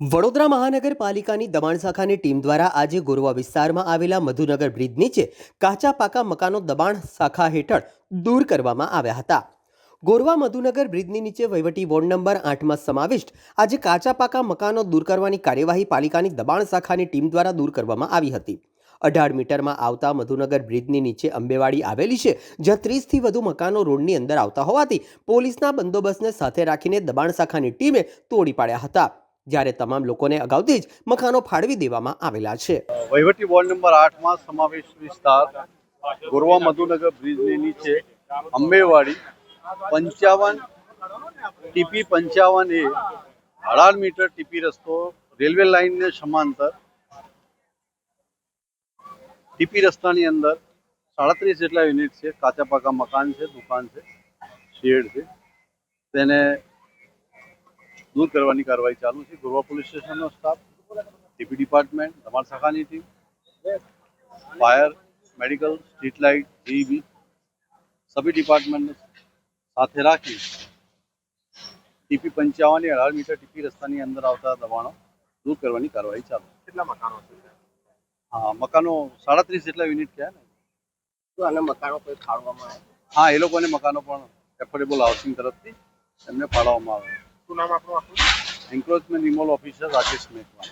વડોદરા મહાનગરપાલિકાની દબાણ શાખાની ટીમ દ્વારા આજે ગોરવા વિસ્તારમાં આવેલા મધુનગર બ્રિજ નીચે કાચા પાકા મકાનો દબાણ શાખા હેઠળ દૂર કરવામાં આવ્યા હતા. ગોરવા મધુનગર બ્રિજની નીચે વહીવટી વોર્ડ નંબર આઠમાં સમાવિષ્ટ આજે કાચા પાકા મકાનો દૂર કરવાની કાર્યવાહી પાલિકાની દબાણ શાખાની ટીમ દ્વારા દૂર કરવામાં આવી હતી. અઢાર મીટરમાં આવતા મધુનગર બ્રિજની નીચે અંબેવાડી આવેલી છે, જ્યાં ત્રીસથી વધુ મકાનો રોડની અંદર આવતા હોવાથી પોલીસના બંદોબસ્તને સાથે રાખીને દબાણ શાખાની ટીમે તોડી પાડ્યા હતા. જ્યારે તમામ લોકોને અગાઉથી જ મકાનો ફાળવી દેવામાં આવેલા છે. વહીવટી વોર્ડ નંબર આઠમાં સમાવેશ વિસ્તાર ગોરવા મધુનગર બ્રિજની નીચે અંબેવાડી પંચાવન ટીપી પંચાવન એ અઢાર મીટર ટીપી રસ્તો રેલવે લાઇનને સમાંતર ટીપી રસ્તાની અંદર સાડત્રીસ જેટલા યુનિટ છે. કાચા પાકા મકાન છે, દુકાન છે, શેડ છે. તેને દૂર કરવાની કાર્યવાહી ચાલુ છે. ગોરવા પોલીસ સ્ટેશનનો સ્ટાફ ડીપી ડિપાર્ટમેન્ટ ધમાલ શાખાની team fire medical street light GEB સભી ડિપાર્ટમેન્ટને સાથે રાખી ટીપી પંચાવન અઢાર મીટર ટીપી રસ્તાની અંદર આવતા દબાણો દૂર કરવાની કાર્યવાહી ચાલુ કેટલા મકાનો છે? હા મકાનો સાડત્રીસ જેટલા યુનિટ થયા ને? તો આને મકાનો કોઈ ફાળવામાં આવે? હા એ લોકોને મકાનો પણ એફોર્ડેબલ હાઉસિંગ તરફથી એમને ફાળવવામાં આવે. શું નામ આપણું એન્ક્રોચમેન્ટ રિમોલ ઓફિસર રાજેશ મેઘવાન